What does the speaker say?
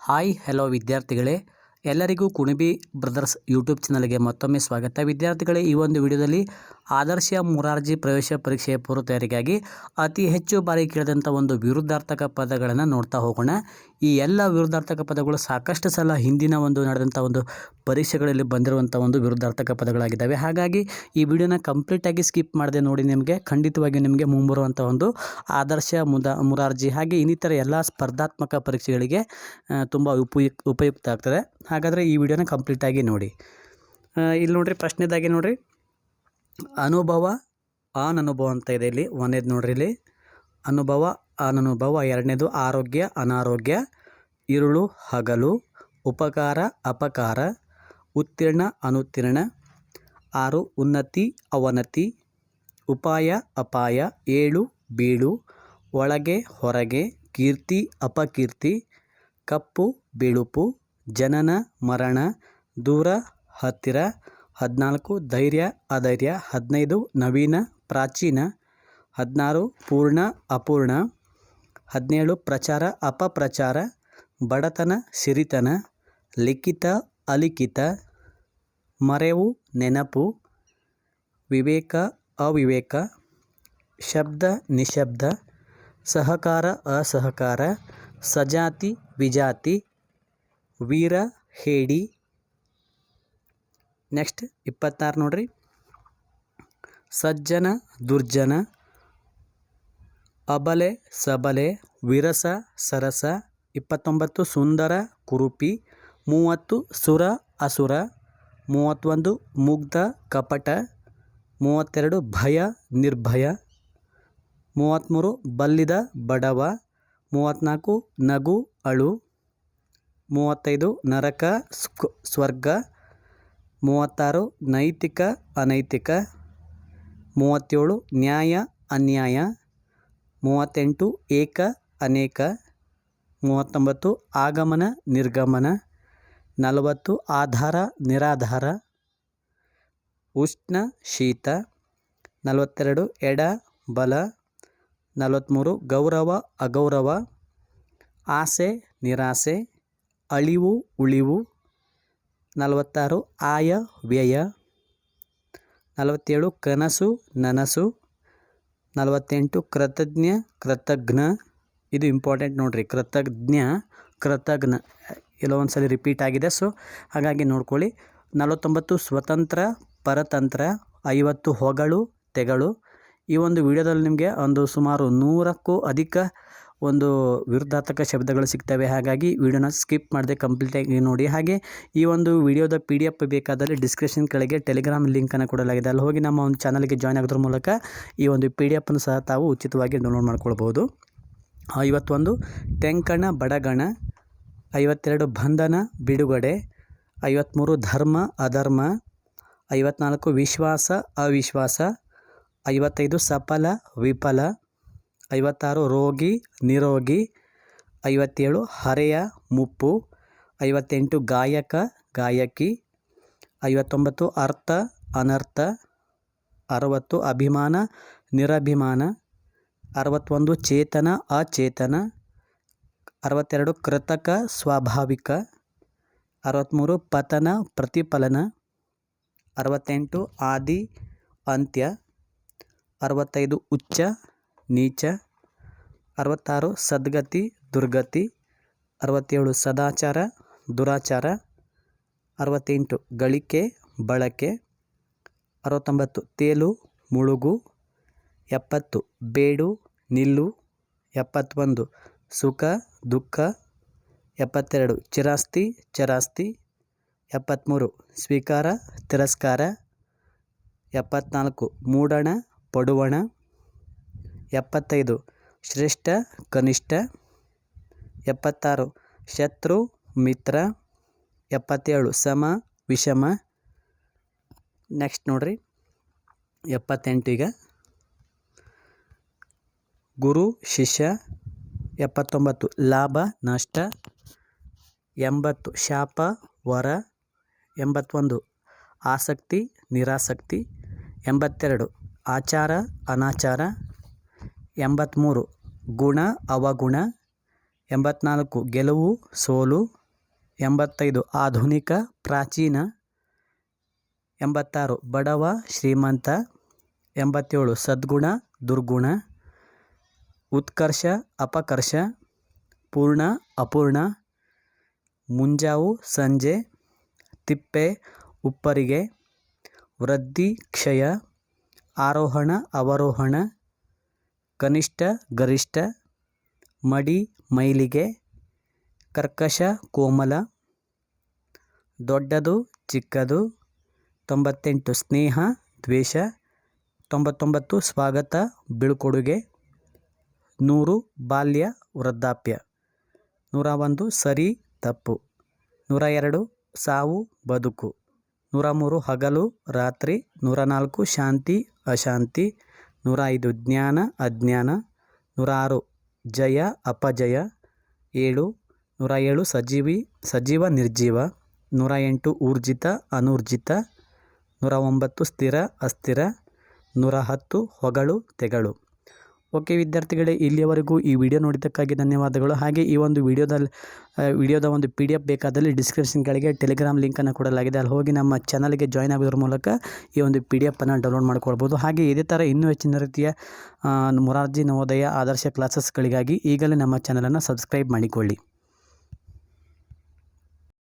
Hi hello ವಿದ್ಯಾರ್ಥಿಗಳೇ. ಎಲ್ಲರಿಗೂ ಕುಣಿಬಿ brothers YouTube ಚಾನಲ್ಗೆ ಮತ್ತೊಮ್ಮೆ ಸ್ವಾಗತ. ವಿದ್ಯಾರ್ಥಿಗಳೇ, ಈ ಒಂದು ವಿಡಿಯೋದಲ್ಲಿ ಆದರ್ಶ ಮುರಾರ್ಜಿ ಪ್ರವೇಶ ಪರೀಕ್ಷೆಯ ಪೂರ್ವ ತಯಾರಿಗಾಗಿ ಅತಿ ಹೆಚ್ಚು ಬಾರಿ ಕೇಳಿದಂಥ ಒಂದು ವಿರುದ್ಧಾರ್ಥಕ ಪದಗಳನ್ನು ನೋಡ್ತಾ ಹೋಗೋಣ. ಈ ಎಲ್ಲ ವಿರುದ್ಧಾರ್ಥಕ ಪದಗಳು ಸಾಕಷ್ಟು ಸಲ ಹಿಂದಿನ ಒಂದು ನಡೆದಂಥ ಒಂದು ಪರೀಕ್ಷೆಗಳಲ್ಲಿ ಬಂದಿರುವಂಥ ಒಂದು ವಿರುದ್ಧಾರ್ಥಕ ಪದಗಳಾಗಿದ್ದಾವೆ. ಹಾಗಾಗಿ ಈ ವಿಡಿಯೋನ ಕಂಪ್ಲೀಟಾಗಿ ಸ್ಕಿಪ್ ಮಾಡದೆ ನೋಡಿ ನಿಮಗೆ ಖಂಡಿತವಾಗಿ ನಿಮಗೆ ಮುಂಬರುವಂಥ ಒಂದು ಆದರ್ಶ ಮುದ ಮುರಾರ್ಜಿ ಹಾಗೆ ಇನ್ನಿತರ ಎಲ್ಲ ಸ್ಪರ್ಧಾತ್ಮಕ ಪರೀಕ್ಷೆಗಳಿಗೆ ತುಂಬ ಉಪಯುಕ್, ಉಪಯುಕ್ತ ಆಗ್ತದೆ. ಹಾಗಾದರೆ ಈ ವಿಡಿಯೋನ ಕಂಪ್ಲೀಟಾಗಿ ನೋಡಿ. ಇಲ್ಲಿ ನೋಡ್ರಿ ಪ್ರಶ್ನೆದಾಗಿ ನೋಡ್ರಿ. ಅನುಭವ, ಅನನುಭವ ಅಂತ ಇದೆ ಇಲ್ಲಿ. ಒಂದೇದು ನೋಡ್ರಿ ಇಲ್ಲಿ. ಅನುಭವ, ಅನನುಭವ. ಎರಡನೇದು ಆರೋಗ್ಯ, ಅನಾರೋಗ್ಯ. ಇರುಳು, ಹಗಲು. ಉಪಕಾರ, ಅಪಕಾರ. ಉತ್ತೀರ್ಣ, ಅನುತ್ತೀರ್ಣ. ಆರು, ಉನ್ನತಿ, ಅವನತಿ. ಉಪಾಯ, ಅಪಾಯ. ಏಳು, ಬೀಳು. ಒಳಗೆ, ಹೊರಗೆ. ಕೀರ್ತಿ, ಅಪಕೀರ್ತಿ. ಕಪ್ಪು, ಬಿಳುಪು. ಜನನ, ಮರಣ, ದೂರ, ಹತ್ತಿರ, ಹದಿನಾಲ್ಕು, ಧೈರ್ಯ, ಅಧೈರ್ಯ, ಹದಿನೈದು, ನವೀನ, ಪ್ರಾಚೀನ, ಹದಿನಾರು, ಪೂರ್ಣ, ಅಪೂರ್ಣ, ಹದಿನೇಳು, ಪ್ರಚಾರ, ಅಪಪ್ರಚಾರ, ಬಡತನ, ಸಿರಿತನ, ಲಿಖಿತ, ಅಲಿಖಿತ, ಮರೆವು, ನೆನಪು, ವಿವೇಕ, ಅವಿವೇಕ, ಶಬ್ದ, ನಿಶಬ್ದ, ಸಹಕಾರ, ಅಸಹಕಾರ, ಸಜಾತಿ, ವಿಜಾತಿ ವೀರ ಹೇಡಿ. ನೆಕ್ಸ್ಟ್ ಇಪ್ಪತ್ತಾರು ನೋಡ್ರಿ. ಸಜ್ಜನ, ದುರ್ಜನ, ಅಬಲೆ, ಸಬಲೆ, ವಿರಸ, ಸರಸ, ಇಪ್ಪತ್ತೊಂಬತ್ತು ಸುಂದರ, ಕುರುಪಿ, ಮೂವತ್ತು ಸುರ, ಅಸುರ, ಮೂವತ್ತೊಂದು ಮುಗ್ಧ, ಕಪಟ, ಮೂವತ್ತೆರಡು ಭಯ, ನಿರ್ಭಯ, ಮೂವತ್ತ್ಮೂರು ಬಲ್ಲಿದ ಬಡವ, ಮೂವತ್ತ್ನಾಲ್ಕು ನಗು, ಅಳು ಮೂವತ್ತೈದು ನರಕ ಸ್ವರ್ಗ. ಮೂವತ್ತಾರು ನೈತಿಕ, ಅನೈತಿಕ. ಮೂವತ್ತೇಳು ನ್ಯಾಯ, ಅನ್ಯಾಯ. ಮೂವತ್ತೆಂಟು ಏಕ, ಅನೇಕ. ಮೂವತ್ತೊಂಬತ್ತು ಆಗಮನ, ನಿರ್ಗಮನ. ನಲವತ್ತು ಆಧಾರ, ನಿರಾಧಾರ. ಉಷ್ಣ, ಶೀತ. ನಲವತ್ತೆರಡು ಎಡ, ಬಲ. ನಲವತ್ತ್ಮೂರು ಗೌರವ, ಅಗೌರವ. ಆಸೆ, ನಿರಾಸೆ. ಅಳಿವು, ಉಳಿವು. ನಲವತ್ತಾರು, ಆಯ, ವ್ಯಯ. ನಲವತ್ತೇಳು, ಕನಸು, ನನಸು. ನಲವತ್ತೆಂಟು, ಕೃತಜ್ಞ ಕೃತಜ್ಞ. ಇದು ಇಂಪಾರ್ಟೆಂಟ್ ನೋಡಿರಿ. ಕೃತಜ್ಞ ಕೃತಜ್ಞ. ಎಲ್ಲೋ ಒಂದು ಸಲ ರಿಪೀಟ್ ಆಗಿದೆ ಸೊ ಹಾಗಾಗಿ ನೋಡ್ಕೊಳ್ಳಿ. ನಲವತ್ತೊಂಬತ್ತು, ಸ್ವತಂತ್ರ, ಪರತಂತ್ರ. ಐವತ್ತು, ಹೊಗಳು, ತೆಗಳು. ಈ ಒಂದು ವಿಡಿಯೋದಲ್ಲಿ ನಿಮಗೆ ಒಂದು ಸುಮಾರು ನೂರಕ್ಕೂ ಅಧಿಕ ಒಂದು ವಿರುದ್ಧಾರ್ಥಕ ಶಬ್ದಗಳು ಸಿಗ್ತವೆ. ಹಾಗಾಗಿ ವಿಡಿಯೋನ ಸ್ಕಿಪ್ ಮಾಡದೆ ಕಂಪ್ಲೀಟಾಗಿ ನೋಡಿ. ಹಾಗೆ ಈ ಒಂದು ವಿಡಿಯೋದ ಪಿ ಡಿ ಎಫ್ ಬೇಕಾದಲ್ಲಿ ಡಿಸ್ಕ್ರಿಪ್ಷನ್ ಕೆಳಗೆ ಟೆಲಿಗ್ರಾಮ್ ಲಿಂಕನ್ನು ಕೊಡಲಾಗಿದೆ. ಅಲ್ಲಿ ಹೋಗಿ ನಮ್ಮ ಒಂದು ಚಾನಲ್ಗೆ ಜಾಯ್ನ್ ಆಗೋದ್ರ ಮೂಲಕ ಈ ಒಂದು ಪಿ ಡಿ ಎಫನ್ನು ಸಹ ತಾವು ಉಚಿತವಾಗಿ ಡೌನ್ಲೋಡ್ ಮಾಡ್ಕೊಳ್ಬೋದು. ಐವತ್ತೊಂದು ಟೆಂಕಣ ಬಡಗಣ, ಐವತ್ತೆರಡು ಬಂಧನ ಬಿಡುಗಡೆ ಐವತ್ತ್ಮೂರು ಧರ್ಮ ಅಧರ್ಮ, ಐವತ್ನಾಲ್ಕು ವಿಶ್ವಾಸ ಅವಿಶ್ವಾಸ, ಐವತ್ತೈದು ಸಫಲ ವಿಫಲ ಐವತ್ತಾರು ರೋಗಿ, ನಿರೋಗಿ, ಐವತ್ತೇಳು ಹರೆಯ ಮುಪ್ಪು, ಐವತ್ತೆಂಟು ಗಾಯಕ, ಗಾಯಕಿ, ಐವತ್ತೊಂಬತ್ತು ಅರ್ಥ, ಅನರ್ಥ, ಅರವತ್ತು ಅಭಿಮಾನ, ನಿರಭಿಮಾನ, ಅರವತ್ತೊಂದು ಚೇತನ, ಅಚೇತನ, ಅರವತ್ತೆರಡು ಕೃತಕ, ಸ್ವಾಭಾವಿಕ, ಅರವತ್ತ್ಮೂರು ಪತನ, ಪ್ರತಿಫಲನ, ಅರವತ್ತೆಂಟು ಆದಿ, ಅಂತ್ಯ, ಅರವತ್ತೈದು ಉಚ್ಚ ನೀಚ, ಅರವತ್ತಾರು ಸದ್ಗತಿ, ದುರ್ಗತಿ, ಅರವತ್ತೇಳು ಸದಾಚಾರ, ದುರಾಚಾರ, ಅರವತ್ತೆಂಟು ಗಳಿಕೆ, ಬಳಕೆ, ಅರವತ್ತೊಂಬತ್ತು ತೇಲು, ಮುಳುಗು, ಎಪ್ಪತ್ತು ಬೇಡು, ನಿಲ್ಲು, ಎಪ್ಪತ್ತೊಂದು ಸುಖ, ದುಃಖ, ಎಪ್ಪತ್ತೆರಡು ಚಿರಾಸ್ತಿ, ಚರಾಸ್ತಿ, ಎಪ್ಪತ್ತ್ಮೂರು ಸ್ವೀಕಾರ, ತಿರಸ್ಕಾರ, ಎಪ್ಪತ್ತ್ನಾಲ್ಕು ಮೂಡಣ, ಪಡುವಣ ಎಪ್ಪತ್ತೈದು. ಶ್ರೇಷ್ಠ, ಕನಿಷ್ಠ, ಎಪ್ಪತ್ತಾರು. ಶತ್ರು, ಮಿತ್ರ, ಎಪ್ಪತ್ತೇಳು. ಸಮ, ವಿಷಮ. ನೆಕ್ಸ್ಟ್ ನೋಡ್ರಿ. ಎಪ್ಪತ್ತೆಂಟು ಈಗ. ಗುರು, ಶಿಷ್ಯ, ಎಪ್ಪತ್ತೊಂಬತ್ತು. ಲಾಭ, ನಷ್ಟ. ಎಂಬತ್ತು. ಶಾಪ, ವರ. ಎಂಬತ್ತೊಂದು. ಆಸಕ್ತಿ, ನಿರಾಸಕ್ತಿ. ಎಂಬತ್ತೆರಡು. ಆಚಾರ, ಅನಾಚಾರ. ಎಂಬತ್ತ್ಮೂರು ಗುಣ, ಅವಗುಣ. ಎಂಬತ್ನಾಲ್ಕು. ಗೆಲುವು, ಸೋಲು. ಎಂಬತ್ತೈದು. ಆಧುನಿಕ, ಪ್ರಾಚೀನ. ಎಂಬತ್ತಾರು. ಬಡವ, ಶ್ರೀಮಂತ. ಎಂಬತ್ತೇಳು. ಸದ್ಗುಣ, ದುರ್ಗುಣ. ಉತ್ಕರ್ಷ, ಅಪಕರ್ಷ. ಪೂರ್ಣ, ಅಪೂರ್ಣ. ಮುಂಜಾವು, ಸಂಜೆ. ತಿಪ್ಪೆ, ಉಪ್ಪರಿಗೆ. ವೃದ್ಧಿ, ಕ್ಷಯ. ಆರೋಹಣ, ಅವರೋಹಣ. ಕನಿಷ್ಠ ಗರಿಷ್ಠ ಮಡಿ ಮೈಲಿಗೆ ಕರ್ಕಶ ಕೋಮಲ, ದೊಡ್ಡದು ಚಿಕ್ಕದು ತೊಂಬತ್ತೆಂಟು ಸ್ನೇಹ, ದ್ವೇಷ, ತೊಂಬತ್ತೊಂಬತ್ತು ಸ್ವಾಗತ, ಬೀಳ್ಕೊಡುಗೆ, ನೂರು ಬಾಲ್ಯ, ವೃದ್ಧಾಪ್ಯ, ನೂರ ಒಂದು ಸರಿ ತಪ್ಪು, ನೂರ ಎರಡು ಸಾವು, ಬದುಕು, ನೂರ ಮೂರು ಹಗಲು, ರಾತ್ರಿ, ನೂರ ನಾಲ್ಕು ಶಾಂತಿ, ಅಶಾಂತಿ ನೂರ ಐದು ಜ್ಞಾನ, ಅಜ್ಞಾನ. ನೂರ ಆರು ಜಯ, ಅಪಜಯ. ಏಳು ನೂರ ಏಳು ಸಜೀವಿ, ಸಜೀವ ನಿರ್ಜೀವ. ನೂರ ಎಂಟು ಊರ್ಜಿತ, ಅನೂರ್ಜಿತ. ನೂರ ಒಂಬತ್ತು ಸ್ಥಿರ, ಅಸ್ಥಿರ. ನೂರ ಹತ್ತು ಹೊಗಳು, ತೆಗಳು. ಓಕೆ ವಿದ್ಯಾರ್ಥಿಗಳೇ, ಇಲ್ಲಿಯವರೆಗೂ ಈ ವಿಡಿಯೋ ನೋಡಿದ್ದಕ್ಕಾಗಿ ಧನ್ಯವಾದಗಳು. ಹಾಗೆ ಈ ಒಂದು ವಿಡಿಯೋದಲ್ಲಿ ವಿಡಿಯೋದ ಒಂದು ಪಿ ಡಿ ಎಫ್ ಬೇಕಾದಲ್ಲಿ ಡಿಸ್ಕ್ರಿಪ್ಷನ್ ಕೆಳಗೆ ಟೆಲಿಗ್ರಾಮ್ ಲಿಂಕನ್ನು ಕೊಡಲಾಗಿದೆ. ಅಲ್ಲಿ ಹೋಗಿ ನಮ್ಮ ಚಾನಲ್ಗೆ ಜಾಯ್ನ್ ಆಗೋದ್ರ ಮೂಲಕ ಈ ಒಂದು ಪಿ ಡಿ ಎಫನ್ನು ಡೌನ್ಲೋಡ್ ಮಾಡ್ಕೊಳ್ಬೋದು. ಹಾಗೆ ಇದೇ ಥರ ಇನ್ನೂ ಹೆಚ್ಚಿನ ರೀತಿಯ ಮೊರಾರ್ಜಿ ನವೋದಯ ಆದರ್ಶ ಕ್ಲಾಸಸ್ಗಳಿಗಾಗಿ ಈಗಲೇ ನಮ್ಮ ಚಾನಲನ್ನು ಸಬ್ಸ್ಕ್ರೈಬ್ ಮಾಡಿಕೊಳ್ಳಿ.